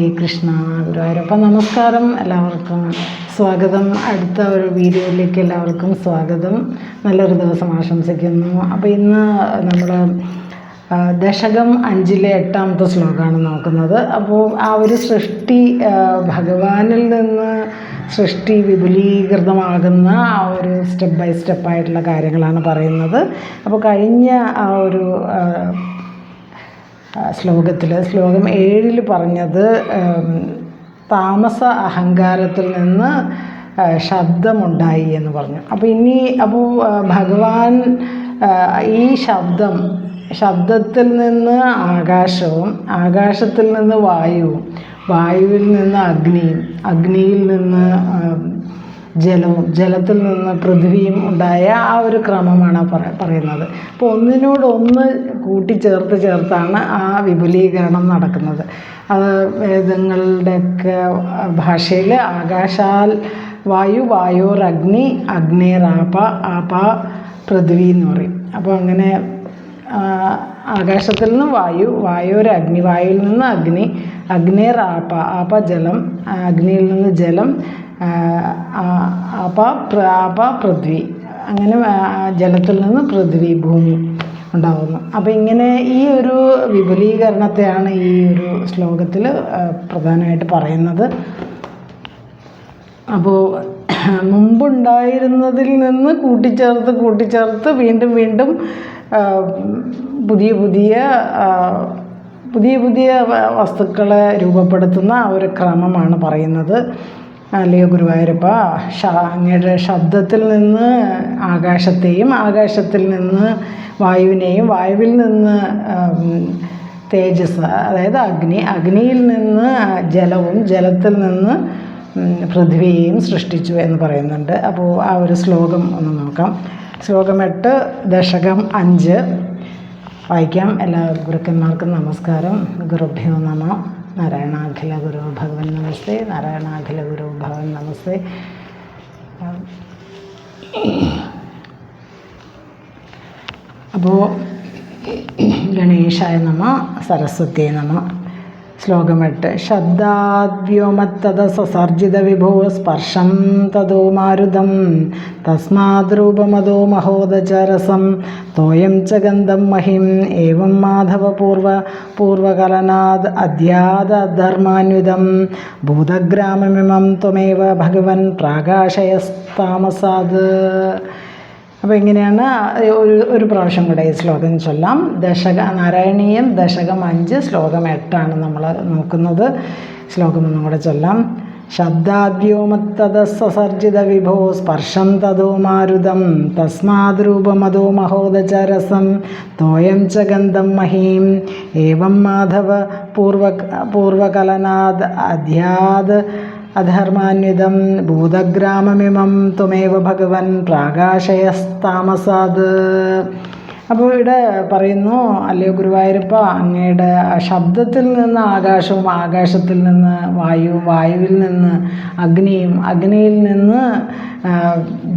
ഹരേ കൃഷ്ണ ഗുരുവായൂരപ്പ നമസ്കാരം. എല്ലാവർക്കും സ്വാഗതം. അടുത്ത ഒരു വീഡിയോയിലേക്ക് എല്ലാവർക്കും സ്വാഗതം. നല്ലൊരു ദിവസം ആശംസിക്കുന്നു. അപ്പോൾ ഇന്ന് നമ്മൾ ദശകം അഞ്ചിലെ എട്ടാമത്തെ ശ്ലോകമാണ് നോക്കുന്നത്. അപ്പോൾ ആ ഒരു സൃഷ്ടി ഭഗവാനിൽ നിന്ന് സൃഷ്ടി വിപുലീകൃതമാകുന്ന ആ ഒരു സ്റ്റെപ്പ് ബൈ സ്റ്റെപ്പായിട്ടുള്ള കാര്യങ്ങളാണ് പറയുന്നത്. അപ്പോൾ കഴിഞ്ഞ ആ ഒരു ശ്ലോകത്തിൽ ശ്ലോകം ഏഴിൽ പറഞ്ഞത് താമസ അഹങ്കാരത്തിൽ നിന്ന് ശബ്ദമുണ്ടായി എന്ന് പറഞ്ഞു. അപ്പോൾ ഇനി അപ്പോൾ ഭഗവാൻ ഈ ശബ്ദം ശബ്ദത്തിൽ നിന്ന് ആകാശവും ആകാശത്തിൽ നിന്ന് വായുവും വായുവിൽ നിന്ന് അഗ്നിയും അഗ്നിയിൽ നിന്ന് ജലവും ജലത്തിൽ നിന്ന് പൃഥ്വിയും ഉണ്ടായ ആ ഒരു ക്രമമാണ് പറ പറയുന്നത്. അപ്പോൾ ഒന്നിനോടൊന്ന് കൂട്ടിച്ചേർത്ത് ചേർത്താണ് ആ വിപുലീകരണം നടക്കുന്നത്. അത് വേദങ്ങളുടെയൊക്കെ ഭാഷയിൽ ആകാശാൽ വായു വായോർ അഗ്നി അഗ്നേർ ആപ പൃഥ്വി എന്ന് പറയും. അപ്പോൾ അങ്ങനെ ആകാശത്തിൽ നിന്ന് വായു വായുവിൽ അഗ്നി വായുവിൽ നിന്ന് അഗ്നി അഗ്നേർ ആപ ആപ ജലം അഗ്നിയിൽ നിന്ന് ജലം അപ ആപ പൃഥ്വി. അങ്ങനെ ജലത്തിൽ നിന്ന് പൃഥ്വി ഭൂമി ഉണ്ടാകുന്നു അപ്പോൾ ഇങ്ങനെ ഈ ഒരു വിപുലീകരണത്തെയാണ് ഈ ഒരു ശ്ലോകത്തിൽ പ്രധാനമായിട്ട് പറയുന്നത്. അപ്പോൾ മുമ്പുണ്ടായിരുന്നതിൽ നിന്ന് കൂട്ടിച്ചേർത്ത് കൂട്ടിച്ചേർത്ത് വീണ്ടും വീണ്ടും പുതിയ പുതിയ പുതിയ പുതിയ വസ്തുക്കളെ രൂപപ്പെടുത്തുന്ന ആ ഒരു ക്രമമാണ് പറയുന്നത്. അല്ലയോ ഗുരുവായൂരപ്പ. അങ്ങയുടെ ശബ്ദത്തിൽ നിന്ന് ആകാശത്തെയും ആകാശത്തിൽ നിന്ന് വായുവിനെയും വായുവിൽ നിന്ന് തേജസ് അതായത് അഗ്നി അഗ്നിയിൽ നിന്ന് ജലവും ജലത്തിൽ നിന്ന് പൃഥ്വിയെയും സൃഷ്ടിച്ചു എന്ന് പറയുന്നുണ്ട്. അപ്പോൾ ആ ഒരു ശ്ലോകം ഒന്ന് നോക്കാം. ശ്ലോകം എട്ട് ദശകം അഞ്ച്. വായിക്കാം. എല്ലാ ഗുരുക്കന്മാർക്കും നമസ്കാരം. ഗുരുഭ്യോ നമ. നാരായണാഖില ഗുരു ഭഗവൻ നമസ്തേ നാരായണാഖില ഗുരു ഭഗവൻ നമസ്തേ. അപ്പോൾ ഗണേശായ നമ സരസ്വതിയെ നമ ശ്ലോകമെട്ട്. ശബ്ദാദ്വ്യോമത്തത സസർജിത വിഭോ സ്പർശം തതോ മാരുതം തസ്മാത് രൂപമതോ മഹോദചരസം തോയം ച ഗന്ധം മഹിം ഏവം മാധവപൂർവ പൂർവകലനാദ് അധ്യാതധർമാന്വിതം ഭൂതഗ്രാമമിമം ത്വമേവ ഭഗവൻ പ്രാകാശയസ്താമസാത് അപ്പോൾ ഇങ്ങനെയാണ് ഒരു ഒരു പ്രാവശ്യം കൂടെ ഈ ശ്ലോകം ചൊല്ലാം. ദശക നാരായണീയം ദശകം അഞ്ച് ശ്ലോകം എട്ടാണ് നമ്മൾ നോക്കുന്നത്. ശ്ലോകം ഒന്നും കൂടെ ചൊല്ലാം. ശബ്ദാദ്യോമത്തത സസർജിത വിഭോ സ്പർശം തതോ മാരുതം. തസ്മാത് രൂപമതോ മഹോദചരസം. തോയം ച ഗന്ധം മഹീം. ഏവം മാധവ പൂർവ പൂർവകലനാദ് അധ്യാത് അധർമാന്വിതം ഭൂതഗ്രാമമിമം ത്വമേവ ഭഗവൻ പ്രാകാശയസ്താമസാത്. അപ്പോൾ ഇവിടെ പറയുന്നു അല്ലയോ ഗുരുവായൂരപ്പ അങ്ങയുടെ ശബ്ദത്തിൽ നിന്ന് ആകാശവും ആകാശത്തിൽ നിന്ന് വായുവും വായുവിൽ നിന്ന് അഗ്നിയും അഗ്നിയിൽ നിന്ന്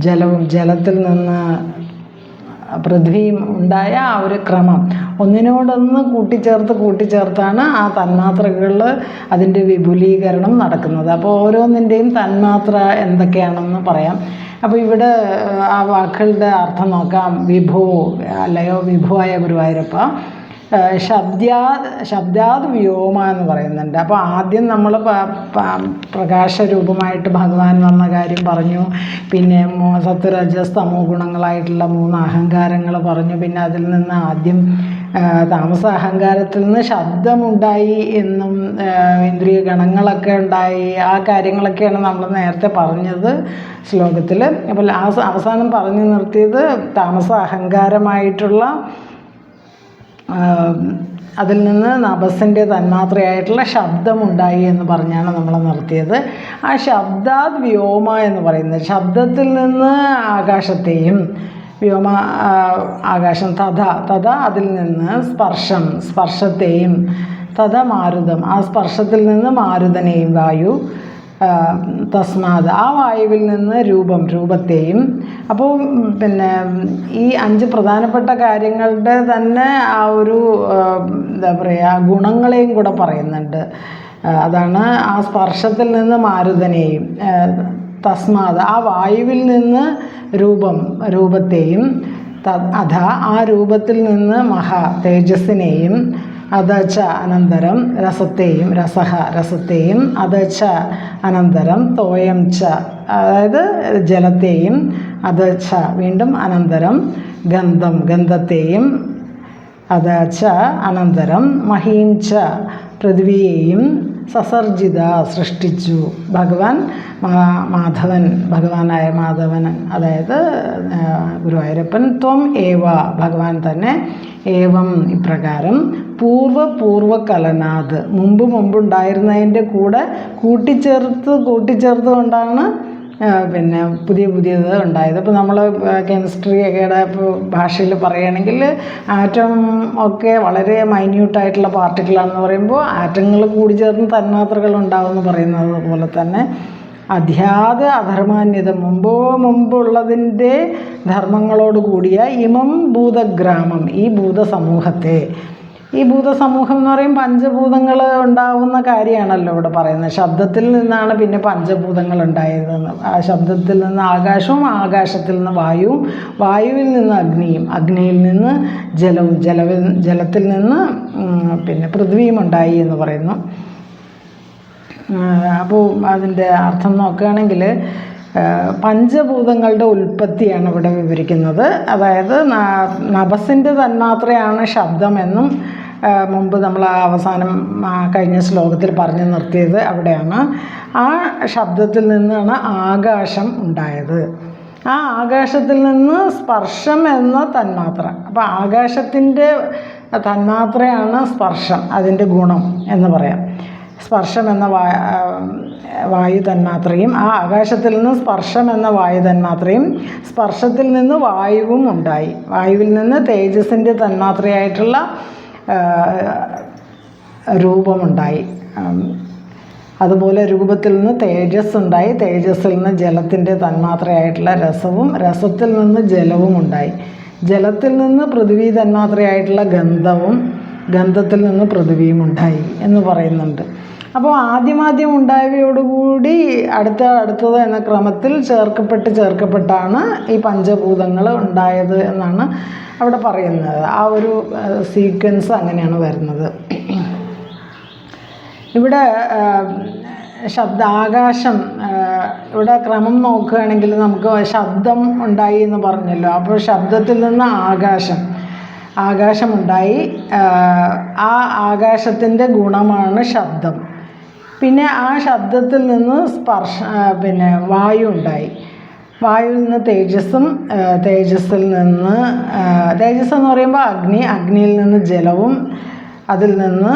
ജലവും ജലത്തിൽ നിന്ന് പൃഥ്വിയും ഉണ്ടായ ആ ഒരു ക്രമം. ഒന്നിനോടൊന്ന് കൂട്ടിച്ചേർത്ത് കൂട്ടിച്ചേർത്താണ് ആ തന്മാത്രകളിൽ അതിന്റെ വിപുലീകരണം നടക്കുന്നത്. അപ്പോൾ ഓരോന്നിന്റെയും തന്മാത്ര എന്തൊക്കെയാണെന്ന് പറയാം. അപ്പോൾ ഇവിടെ ആ വാക്കുകളുടെ അർത്ഥം നോക്കാം. വിഭു അല്ലയോ വിഭുവായ ഗുരുവായൂരപ്പ. ഏഹ്, ശബ്ദാ ശബ്ദാത് വ്യോമ എന്ന് പറയുന്നുണ്ട്. അപ്പോൾ ആദ്യം നമ്മൾ പ്രകാശരൂപമായിട്ട് ഭഗവാൻ വന്ന കാര്യം പറഞ്ഞു. പിന്നെ സത്വരജസ് തമോ ഗുണങ്ങളായിട്ടുള്ള മൂന്ന് അഹങ്കാരങ്ങൾ പറഞ്ഞു. പിന്നെ അതിൽ നിന്ന് ആദ്യം താമസ അഹങ്കാരത്തിൽ നിന്ന് ശബ്ദമുണ്ടായി എന്നും ഇന്ദ്രിയ ഗണങ്ങളൊക്കെ ഉണ്ടായി. ആ കാര്യങ്ങളൊക്കെയാണ് നമ്മൾ നേരത്തെ പറഞ്ഞത് ശ്ലോകത്തിൽ അപ്പോൾ ആ അവസാനം പറഞ്ഞു നിർത്തിയത് താമസ അഹങ്കാരമായിട്ടുള്ള അതിൽ നിന്ന് നഭസിന്റെ തന്മാത്രയായിട്ടുള്ള ശബ്ദമുണ്ടായി എന്ന് പറഞ്ഞാണ് നമ്മൾ നിർത്തിയത്. ആ ശബ്ദാത് വ്യോമ എന്ന് പറയുന്നത് ശബ്ദത്തിൽ നിന്ന് ആകാശത്തെയും വ്യോമ ആകാശം തഥ തഥ അതിൽ നിന്ന് സ്പർശം സ്പർശത്തെയും തഥ മാരുതം ആ സ്പർശത്തിൽ നിന്ന് മാരുതനെയും വായു തസ്മാത് ആ വായുവിൽ നിന്ന് രൂപം രൂപത്തെയും. അപ്പോൾ പിന്നെ ഈ അഞ്ച് പ്രധാനപ്പെട്ട കാര്യങ്ങളുടെ തന്നെ ആ ഒരു എന്താ പറയുക ഗുണങ്ങളെയും കൂടെ പറയുന്നുണ്ട്. അതാണ് ആ സ്പർശത്തിൽ നിന്ന് മാരുതനെയും തസ്മാത് ആ വായുവിൽ നിന്ന് രൂപം രൂപത്തെയും അഥ ആ രൂപത്തിൽ നിന്ന് മഹാ തേജസ്സിനെയും അതച്ച അനന്തരം രസത്തെയും രസഹ രസത്തെയും അതച്ച അനന്തരം തോയം ച അതായത് ജലത്തെയും അതച്ച വീണ്ടും അനന്തരം ഗന്ധം ഗന്ധത്തെയും അതച്ച അനന്തരം മഹീം ച പൃഥ്വിയെയും സസർജിത സൃഷ്ടിച്ചു. ഭഗവാൻ മാധവൻ ഭഗവാനായ മാധവൻ അതായത് ഗുരുവായൂരപ്പൻ ത്വം ഏവ ഭഗവാൻ തന്നെ ഏവം ഇപ്രകാരം പൂർവ പൂർവകലനാത് മുമ്പ് മുമ്പുണ്ടായിരുന്നതിന്റെ കൂടെ കൂട്ടിച്ചേർത്ത് കൂട്ടിച്ചേർത്ത് കൊണ്ടാണ് പിന്നെ പുതിയ പുതിയത് ഉണ്ടായത്. ഇപ്പോൾ നമ്മൾ കെമിസ്ട്രിയൊക്കെയുടെ ഭാഷയിൽ പറയുകയാണെങ്കിൽ ആറ്റം ഒക്കെ വളരെ മൈന്യൂട്ടായിട്ടുള്ള പാർട്ടിക്കിളാണെന്ന് പറയുമ്പോൾ ആറ്റങ്ങൾ കൂടി ചേർന്ന് തന്മാത്രകൾ ഉണ്ടാവുമെന്ന് പറയുന്നത് പോലെ തന്നെ അധ്യാത അധർമാന്യത മുമ്പോ മുമ്പുള്ളതിന്റെ ധർമ്മങ്ങളോട് കൂടിയ ഇമം ഭൂതഗ്രാമം ഈ ഭൂതസമൂഹത്തെ. ഈ ഭൂതസമൂഹം എന്ന് പറയും പഞ്ചഭൂതങ്ങൾ ഉണ്ടാവുന്ന കാര്യമാണല്ലോ ഇവിടെ പറയുന്നത്. ശബ്ദത്തിൽ നിന്നാണ് പിന്നെ പഞ്ചഭൂതങ്ങൾ ഉണ്ടായതെന്ന്. ആ ശബ്ദത്തിൽ നിന്ന് ആകാശവും ആകാശത്തിൽ നിന്ന് വായുവും വായുവിൽ നിന്ന് അഗ്നിയും അഗ്നിയിൽ നിന്ന് ജലവും ജലവിൽ ജലത്തിൽ നിന്ന് പിന്നെ പൃഥ്വിയും ഉണ്ടായി എന്ന് പറയുന്നു. അപ്പോൾ അതിന്റെ അർത്ഥം നോക്കുകയാണെങ്കിൽ പഞ്ചഭൂതങ്ങളുടെ ഉൽപ്പത്തിയാണ് ഇവിടെ വിവരിക്കുന്നത്. അതായത് നഭസിന്റെ തന്മാത്രയാണ് ശബ്ദമെന്നും മുമ്പ് നമ്മൾ അവസാനം കഴിഞ്ഞ ശ്ലോകത്തിൽ പറഞ്ഞു നിർത്തിയത് അവിടെയാണ്. ആ ശബ്ദത്തിൽ നിന്നാണ് ആകാശം ഉണ്ടായത്. ആ ആകാശത്തിൽ നിന്ന് സ്പർശം എന്ന തന്മാത്ര. അപ്പോൾ ആകാശത്തിന്റെ തന്മാത്രയാണ് സ്പർശം അതിന്റെ ഗുണം എന്ന് പറയാം. സ്പർശം എന്ന വാ വായു തന്മാത്രയും ആ ആകാശത്തിൽ നിന്ന് സ്പർശം എന്ന വായു തന്മാത്രയും സ്പർശത്തിൽ നിന്ന് വായുവും ഉണ്ടായി. വായുവിൽ നിന്ന് തേജസ്സിന്റെ തന്മാത്രയായിട്ടുള്ള രൂപമുണ്ടായി. അതുപോലെ രൂപത്തിൽ നിന്ന് തേജസ് ഉണ്ടായി തേജസ്സിൽ നിന്ന് ജലത്തിന്റെ തന്മാത്രയായിട്ടുള്ള രസവും രസത്തിൽ നിന്ന് ജലവും ഉണ്ടായി ജലത്തിൽ നിന്ന് പൃഥ്വി തന്മാത്രയായിട്ടുള്ള ഗന്ധവും ഗന്ധത്തിൽ നിന്ന് പൃഥ്വിയും ഉണ്ടായി എന്ന് പറയുന്നുണ്ട്. അപ്പോൾ ആദ്യമാദ്യം ഉണ്ടായവയോടുകൂടി അടുത്ത അടുത്തത് എന്ന ക്രമത്തിൽ ചേർക്കപ്പെട്ട് ചേർക്കപ്പെട്ടാണ് ഈ പഞ്ചഭൂതങ്ങൾ ഉണ്ടായത് എന്നാണ് അവിടെ പറയുന്നത്. ആ ഒരു സീക്വൻസ് അങ്ങനെയാണ് വരുന്നത്. ഇവിടെ ശബ്ദ ആകാശം ഇവിടെ ക്രമം നോക്കുകയാണെങ്കിൽ നമുക്ക് ശബ്ദം ഉണ്ടായി എന്ന് പറഞ്ഞല്ലോ. അപ്പോൾ ശബ്ദത്തിൽ നിന്ന് ആകാശം ആകാശമുണ്ടായി ആ, ആകാശത്തിന്റെ ഗുണമാണ് ശബ്ദം. പിന്നെ ആ ശബ്ദത്തിൽ നിന്ന് സ്പർശ പിന്നെ വായു ഉണ്ടായി. വായുവിൽ നിന്ന് തേജസ്സും തേജസ്സിൽ നിന്ന് തേജസ് എന്ന് പറയുമ്പോൾ അഗ്നി അഗ്നിയിൽ നിന്ന് ജലവും അതിൽ നിന്ന്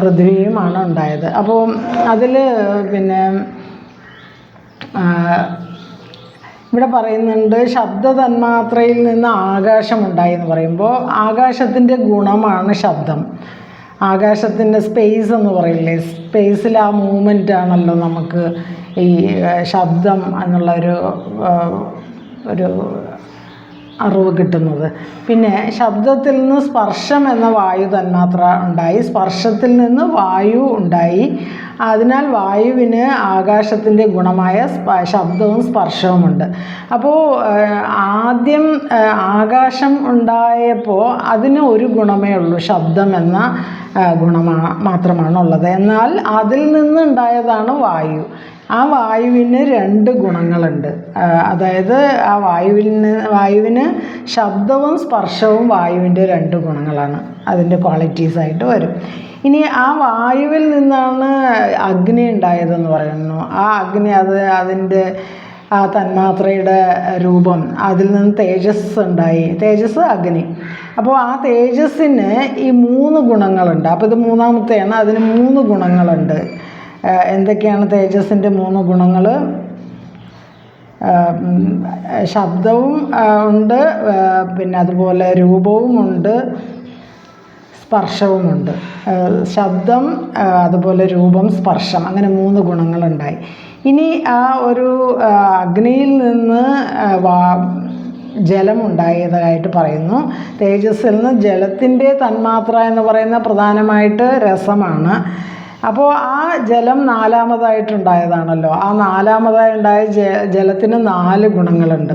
പൃഥ്വിയുമാണ് ഉണ്ടായത്. അപ്പോൾ അതിൽ പിന്നെ ഇവിടെ പറയുന്നുണ്ട് ശബ്ദ തന്മാത്രയിൽ നിന്ന് ആകാശമുണ്ടായി എന്ന് പറയുമ്പോൾ ആകാശത്തിന്റെ ഗുണമാണ് ശബ്ദം. ആകാശത്തിന്റെ സ്പേസ് എന്ന് പറയില്ലേ? സ്പേസിൽ ആ മൂമെന്റ് ആണല്ലോ നമുക്ക് ഈ ശബ്ദം എന്നുള്ള ഒരു ഒരു അറിവ് കിട്ടുന്നത്. പിന്നെ ശബ്ദത്തിൽ നിന്ന് സ്പർശം എന്ന വായു തന്മാത്ര ഉണ്ടായി. സ്പർശത്തിൽ നിന്ന് വായു ഉണ്ടായി. അതിനാൽ വായുവിന് ആകാശത്തിന്റെ ഗുണമായ ശബ്ദവും സ്പർശവുമുണ്ട് അപ്പോൾ ആദ്യം ആകാശം ഉണ്ടായപ്പോൾ അതിന് ഒരു ഗുണമേ ഉള്ളൂ. ശബ്ദം എന്ന ഗുണമാ മാത്രമാണുള്ളത്. എന്നാൽ അതിൽ നിന്ന് ഉണ്ടായതാണ് വായു. ആ വായുവിന് രണ്ട് ഗുണങ്ങളുണ്ട്. അതായത് ആ വായുവിന് വായുവിന് ശബ്ദവും സ്പർശവും വായുവിന്റെ രണ്ട് ഗുണങ്ങളാണ്. അതിന്റെ ക്വാളിറ്റീസ് ആയിട്ട് വരും. ഇനി ആ വായുവിൽ നിന്നാണ് അഗ്നി ഉണ്ടായതെന്ന് പറയുന്നു. ആ അഗ്നി അത് അതിന്റെ ആ തന്മാത്രയുടെ രൂപം അതിൽ നിന്ന് തേജസ് ഉണ്ടായി. തേജസ് അഗ്നി. അപ്പോൾ ആ തേജസ്സിന് ഈ മൂന്ന് ഗുണങ്ങളുണ്ട്. അപ്പോൾ ഇത് മൂന്നാമത്തെയാണ്. അതിന് മൂന്ന് ഗുണങ്ങളുണ്ട്. എന്തൊക്കെയാണ് തേജസ്സിന്റെ മൂന്ന് ഗുണങ്ങൾ ശബ്ദവും ഉണ്ട്. പിന്നെ അതുപോലെ രൂപവുമുണ്ട് സ്പർശവുമുണ്ട് ശബ്ദം അതുപോലെ രൂപം സ്പർശം അങ്ങനെ മൂന്ന് ഗുണങ്ങളുണ്ടായി. ഇനി ആ ഒരു അഗ്നിയിൽ നിന്ന് വാ ജലമുണ്ടായതായിട്ട് പറയുന്നു. തേജസ്സിൽ നിന്ന് ജലത്തിന്റെ തന്മാത്ര എന്ന് പറയുന്ന പ്രധാനമായിട്ട് രസമാണ്. അപ്പോൾ ആ ജലം നാലാമതായിട്ടുണ്ടായതാണല്ലോ. ആ നാലാമതായി ഉണ്ടായ ജ ജലത്തിന് നാല് ഗുണങ്ങളുണ്ട്.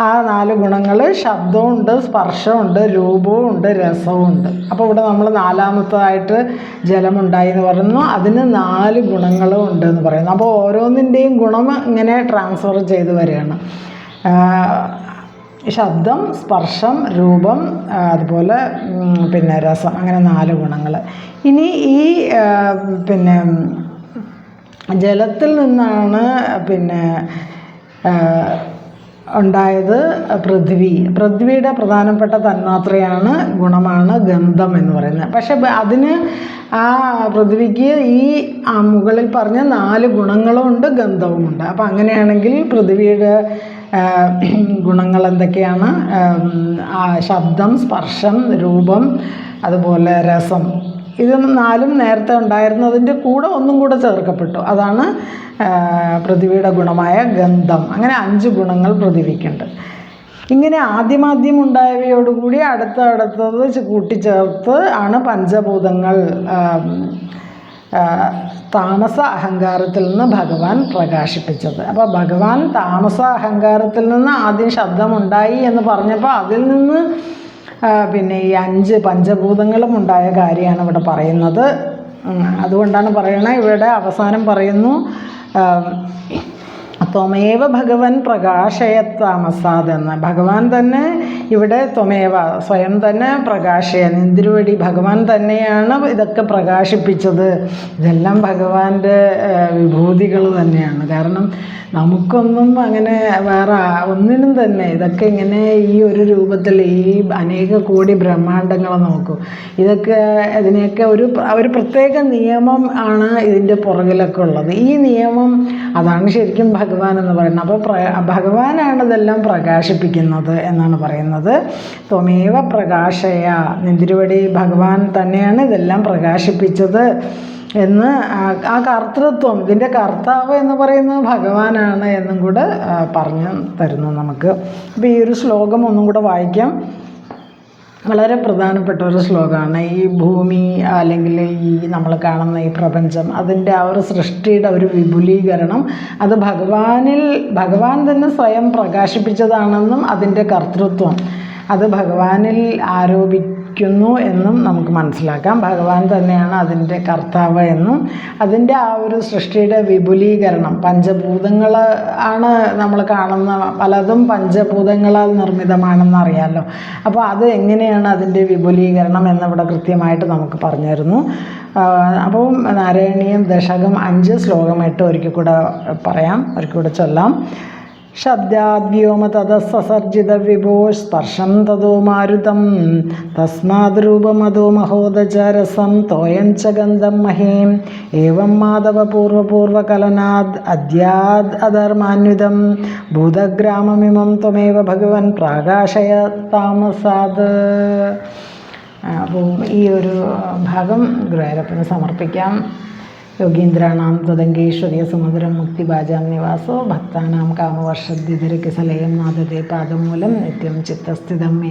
ആ നാല് ഗുണങ്ങൾ ശബ്ദമുണ്ട് സ്പർശമുണ്ട് രൂപവും ഉണ്ട് രസവും ഉണ്ട് അപ്പോൾ ഇവിടെ നമ്മൾ നാലാമത്തതായിട്ട് ജലമുണ്ടായി എന്ന് പറയുന്നു. അതിന് നാല് ഗുണങ്ങളും ഉണ്ട് എന്ന് പറയുന്നു. അപ്പോൾ ഓരോന്നിന്റെയും ഗുണം ഇങ്ങനെ ട്രാൻസ്ഫർ ചെയ്ത് വരികയാണ്. ആ, ശബ്ദം സ്പർശം രൂപം അതുപോലെ പിന്നെ രസം അങ്ങനെ നാല് ഗുണങ്ങൾ. ഇനി ഈ പിന്നെ ജലത്തിൽ നിന്നാണ് പിന്നെ ഉണ്ടായത് പൃഥ്വി. പൃഥ്വിയുടെ പ്രധാനപ്പെട്ട തന്മാത്രയാണ് ഗുണമാണ് ഗന്ധം എന്ന് പറയുന്നത്. പക്ഷെ അതിന് ആ പൃഥ്വിക്ക് ഈ മുകളിൽ പറഞ്ഞ നാല് ഗുണങ്ങളും ഉണ്ട് ഗന്ധവുമുണ്ട്. അപ്പം അങ്ങനെയാണെങ്കിൽ പൃഥ്വിയുടെ ഗുണങ്ങൾ എന്തൊക്കെയാണ്? ശബ്ദം സ്പർശം രൂപം അതുപോലെ രസം. ഇത് നാലും നേരത്തെ ഉണ്ടായിരുന്നതിന്റെ കൂടെ ഒന്നും കൂടെ ചേർക്കപ്പെട്ടു. അതാണ് പൃഥ്വിയുടെ ഗുണമായ ഗന്ധം. അങ്ങനെ അഞ്ച് ഗുണങ്ങൾ പൃഥ്വിക്കുണ്ട്. ഇങ്ങനെ ആദ്യമാദ്യം ഉണ്ടായവയോടുകൂടി അടുത്ത അടുത്തത് കൂട്ടിച്ചേർത്ത് ആണ് പഞ്ചഭൂതങ്ങൾ താമസ അഹങ്കാരത്തിൽ നിന്ന് ഭഗവാൻ പ്രകാശിപ്പിച്ചത്. അപ്പോൾ ഭഗവാൻ താമസ അഹങ്കാരത്തിൽ നിന്ന് ആദ്യം ശബ്ദമുണ്ടായി എന്ന് പറഞ്ഞപ്പോൾ അതിൽ നിന്ന് പിന്നെ ഈ അഞ്ച് പഞ്ചഭൂതങ്ങളും ഉണ്ടായ കാര്യമാണ് ഇവിടെ പറയുന്നത്. അതുകൊണ്ടാണ് പറയണത് ഇവിടെ അവസാനം പറയുന്നു ത്വമേവ ഭഗവൻ പ്രകാശയത്താമസാദെന്ന് ഭഗവാൻ തന്നെ ഇവിടെ ത്വമേവ സ്വയം തന്നെ പ്രകാശയ എന്തിനുവേണ്ടി ഭഗവാൻ തന്നെയാണ് ഇതൊക്കെ പ്രകാശിപ്പിച്ചത്. ഇതെല്ലാം ഭഗവാന്റെ വിഭൂതികൾ തന്നെയാണ്. കാരണം നമുക്കൊന്നും അങ്ങനെ വേറെ ഒന്നിനും തന്നെ ഇതൊക്കെ ഇങ്ങനെ ഈ ഒരു രൂപത്തിൽ ഈ അനേക കോടി ബ്രഹ്മാണ്ടങ്ങൾ നോക്കൂ. ഇതൊക്കെ ഇതിനെയൊക്കെ ഒരു ഒരു പ്രത്യേക നിയമം ആണ് ഇതിന്റെ പുറകിലൊക്കെ ഉള്ളത്. ഈ നിയമം അതാണ് ശരിക്കും ഭഗവാൻ എന്ന് പറയുന്നത്. അപ്പോൾ പ്ര ഭഗവാനാണ് ഇതെല്ലാം പ്രകാശിപ്പിക്കുന്നത് എന്നാണ് പറയുന്നത്. ത്വമേവ പ്രകാശയ. നിന്തിരുവടി ഭഗവാൻ തന്നെയാണ് ഇതെല്ലാം പ്രകാശിപ്പിച്ചത്. എന്ന് ആ- കർത്തൃത്വം ഇതിന്റെ കർത്താവ് എന്ന് പറയുന്നത് ഭഗവാനാണ് എന്നും കൂടെ പറഞ്ഞ് തരുന്നു നമുക്ക്. അപ്പോൾ ഈ ഒരു ശ്ലോകം ഒന്നും കൂടെ വായിക്കാം. വളരെ പ്രധാനപ്പെട്ട ഒരു ശ്ലോകമാണ്. ഈ ഭൂമി അല്ലെങ്കിൽ ഈ നമ്മൾ കാണുന്ന ഈ പ്രപഞ്ചം അതിന്റെ ആ ഒരു സൃഷ്ടിയുടെ ഒരു വിപുലീകരണം അത് ഭഗവാനിൽ ഭഗവാൻ തന്നെ സ്വയം പ്രകാശിപ്പിച്ചതാണെന്നും അതിന്റെ കർത്തൃത്വം. അത് ഭഗവാനിൽ ആരോപിക്കുന്നു എന്നും നമുക്ക് മനസ്സിലാക്കാം. ഭഗവാൻ തന്നെയാണ് അതിന്റെ കർത്താവ് എന്നും. അതിന്റെ ആ ഒരു സൃഷ്ടിയുടെ വിപുലീകരണം പഞ്ചഭൂതങ്ങൾ ആണ് നമ്മൾ കാണുന്ന പലതും പഞ്ചഭൂതങ്ങളാൽ നിർമ്മിതമാണെന്ന് അറിയാമല്ലോ അപ്പോൾ അത് എങ്ങനെയാണ് അതിന്റെ വിപുലീകരണം എന്നിവിടെ കൃത്യമായിട്ട് നമുക്ക് പറഞ്ഞു തരുന്നു. അപ്പോൾ നാരായണീയം ദശകം അഞ്ച് ശ്ലോകം എട്ട് ഒരിക്കൽ കൂടെ പറയാം ഒരിക്കൽ കൂടെ ചൊല്ലാം. ശബ്ദാദ്വ്യോമ തതസസർജിത വിഭോ സ്പർശം തതോ മാരുതം. തസ്മാത് രൂപമതോ മഹോദചരസം തോയം ച ഗന്ധം മഹീം. ഏവം മാധവ പൂർവപൂർവകലനാദ് അദ്യാദ് അധർമാന്വിതം. ഭൂതഗ്രാമമിമം ത്വമേവ ഭഗവൻ പ്രാകാശയ താമസാത്. അപ്പം ഈ ഒരു ഭാഗം ഗുരുവായൂരപ്പന് സമർപ്പിക്കാം. യോഗീന്ദ്രാണാം ത്വതങ്കേശ്വര്യ സമുദ്രം മുക്തിഭാജാം നിവാസോ ഭക്താനാം കാമവർഷദ്ധിധരകിസലയം നാദതേ പാദമൂലം നിത്യം ചിത്തസ്ഥിതം മേ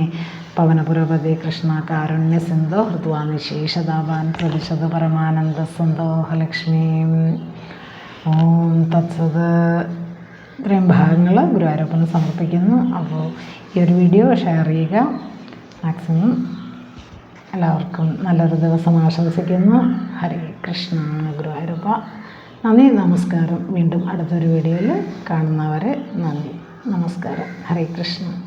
പവനപുരപതി കൃഷ്ണ കാരുണ്യ സിന്ധോ ഹൃദ്വാ നിശേഷതാവാൻ പ്രതിശത പരമാനന്ദ സന്തോഹലക്ഷ്മീം ഓം തത്സത് ഇത്രയും ഭാഗങ്ങൾ ഗുരുവായൂരപ്പന് സമർപ്പിക്കുന്നു. അപ്പോൾ ഈ ഒരു വീഡിയോ ഷെയർ ചെയ്യുക. മാക്സിമം എല്ലാവർക്കും നല്ലൊരു ദിവസം ആശംസിക്കുന്നു. ഹരേ കൃഷ്ണ ഗുരുവായൂരപ്പ. നന്ദി നമസ്കാരം. വീണ്ടും അടുത്തൊരു വീഡിയോയിൽ കാണുന്നവരെ നന്ദി. നമസ്കാരം. ഹരേ കൃഷ്ണ.